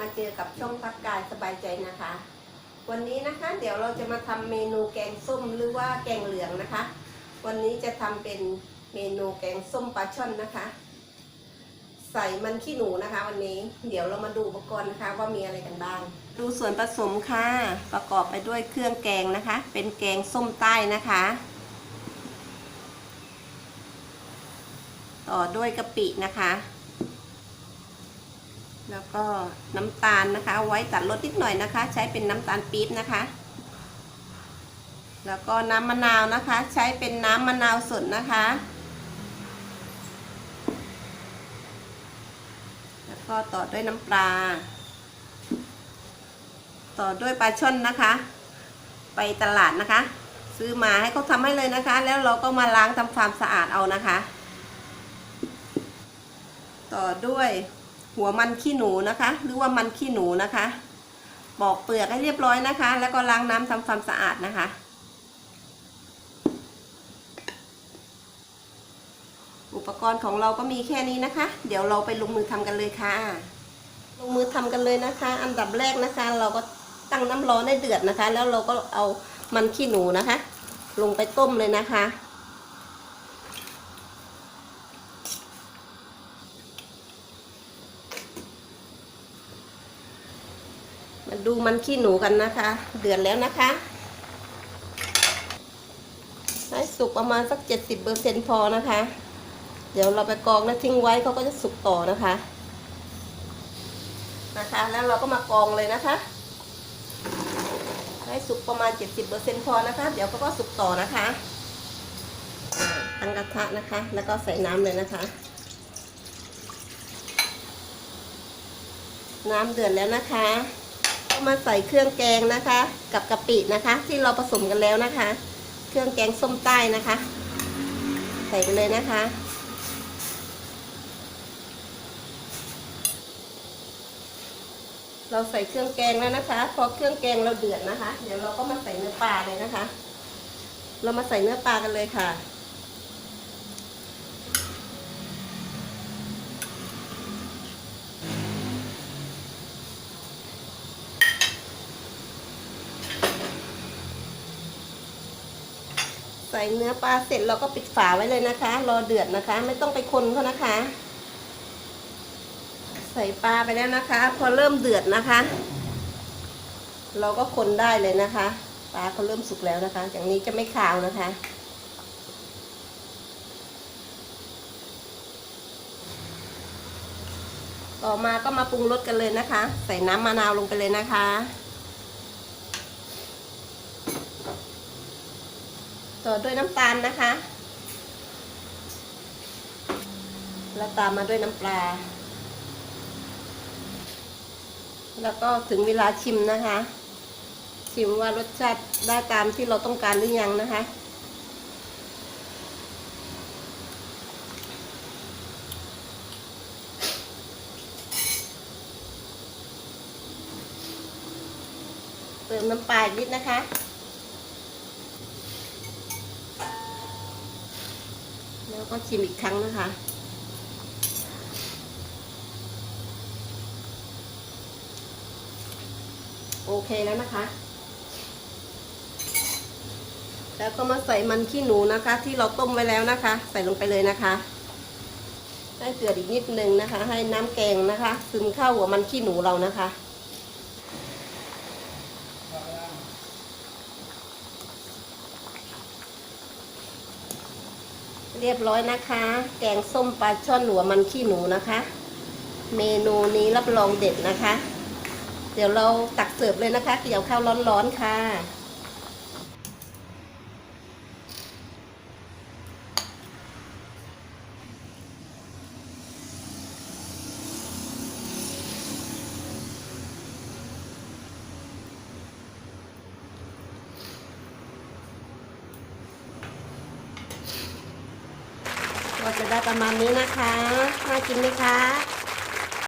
มาเจอกับช่องพักกายสบายใจนะคะ วันนี้นะคะเดี๋ยวเราจะมาทำเมนูแกงส้มหรือว่าแกงเหลืองนะคะ วันนี้จะทำเป็นเมนูแกงส้มปลาช่อนนะคะ ใส่มันขี้หนูนะคะ วันนี้เดี๋ยวเรามาดูอุปกรณ์นะคะ ว่ามีอะไรกันบ้าง ดูส่วนผสมค่ะ ประกอบไปด้วยเครื่องแกงนะคะ เป็นแกงส้มใต้นะคะ ต่อด้วยกะปินะคะ แล้วก็น้ำตาลนะคะเอาไว้ตัดรสนิดหน่อยนะคะ ใช้เป็นน้ำตาลปี๊บนะคะ แล้วก็น้ำมะนาวนะคะ ใช้เป็นน้ำมะนาวสดนะคะ แล้วก็ต่อด้วยน้ำปลา ต่อด้วยปลาช่อนนะคะ ไปตลาดนะคะ ซื้อมาให้เขาทำให้เลยนะคะ แล้วเราก็มาล้างทำความสะอาดเอานะคะ ต่อด้วย หัวมันขี้หนูนะคะ หรือว่ามันขี้หนูนะคะ ปอกเปลือกให้เรียบร้อยนะคะ แล้วก็ล้างน้ำทำความสะอาดนะคะอุปกรณ์ของเราก็มีแค่นี้นะคะ เดี๋ยวเราไปลงมือทำกันเลยค่ะ ลงมือทำกันเลยนะคะ อันดับแรกนะคะ เราก็ตั้งน้ำร้อนให้เดือดนะคะ แล้วเราก็เอามันขี้หนูนะคะ ลงไปต้มเลยนะคะ มาดูมันขี้หนูกันนะคะ เดือดแล้วนะคะให้สุกประมาณสักเจ็ดสิบเปอร์เซ็นพอนะคะ เดี๋ยวเราไปกรองแล้วทิ้งไว้เขาก็จะสุกต่อนะคะ นะคะ แล้วเราก็มากรองเลยนะคะ ให้สุกประมาณเจ็ดสิบเปอร์เซ็นพอนะคะ เดี๋ยวเขาก็สุกต่อนะคะอ่าตั้งกระทะนะคะ แล้วก็ใส่น้ำเลยนะคะ น้ำเดือดแล้วนะคะ มาใส่เครื่องแกงนะคะ กับกะปินะคะ ที่เราผสมกันแล้วนะคะ เครื่องแกงส้มใต้นะคะ ใส่ไปเลยนะคะ เราใส่เครื่องแกงแล้วนะคะพอเครื่องแกงเราเดือดนะคะ เดี๋ยวเราก็มาใส่เนื้อปลาเลยนะคะ เรามาใส่เนื้อปลากันเลยค่ะ ใส่เนื้อปลาเสร็จเราก็ปิดฝาไว้เลยนะคะ รอเดือดนะคะ ไม่ต้องไปคนเขานะคะ ใส่ปลาไปแล้วนะคะ พอเริ่มเดือดนะคะ เราก็คนได้เลยนะคะ ปลาเขาเริ่มสุกแล้วนะคะอย่างนี้จะไม่ขาวนะคะ ต่อมาก็มาปรุงรสกันเลยนะคะ ใส่น้ำมะนาวลงไปเลยนะคะ ต่อด้วยน้ำตาลนะคะ แล้วตามมาด้วยน้ำปลา แล้วก็ถึงเวลาชิมนะคะ ชิมว่ารสชาติได้ตามที่เราต้องการหรือยังนะคะเติมน้ำปลาอีกนิดนะคะ แล้วก็ชิมอีกครั้งนะคะ โอเคแล้วนะคะ แล้วก็มาใส่มันขี้หนูนะคะ ที่เราต้มไว้แล้วนะคะ ใส่ลงไปเลยนะคะให้เดือดอีกนิดนึงนะคะ ให้น้ำแกงนะคะ ซึมเข้าหัวมันขี้หนูเรานะคะ เรียบร้อยนะคะ แกงส้มปลาช่อนหัวมันขี้หนูนะคะ เมนูนี้รับรองเด็ดนะคะ เดี๋ยวเราตักเสิร์ฟเลยนะคะ เกี่ยวข้าวร้อนๆค่ะ ก็จะได้ประมาณนี้นะคะน่ากินไหมคะ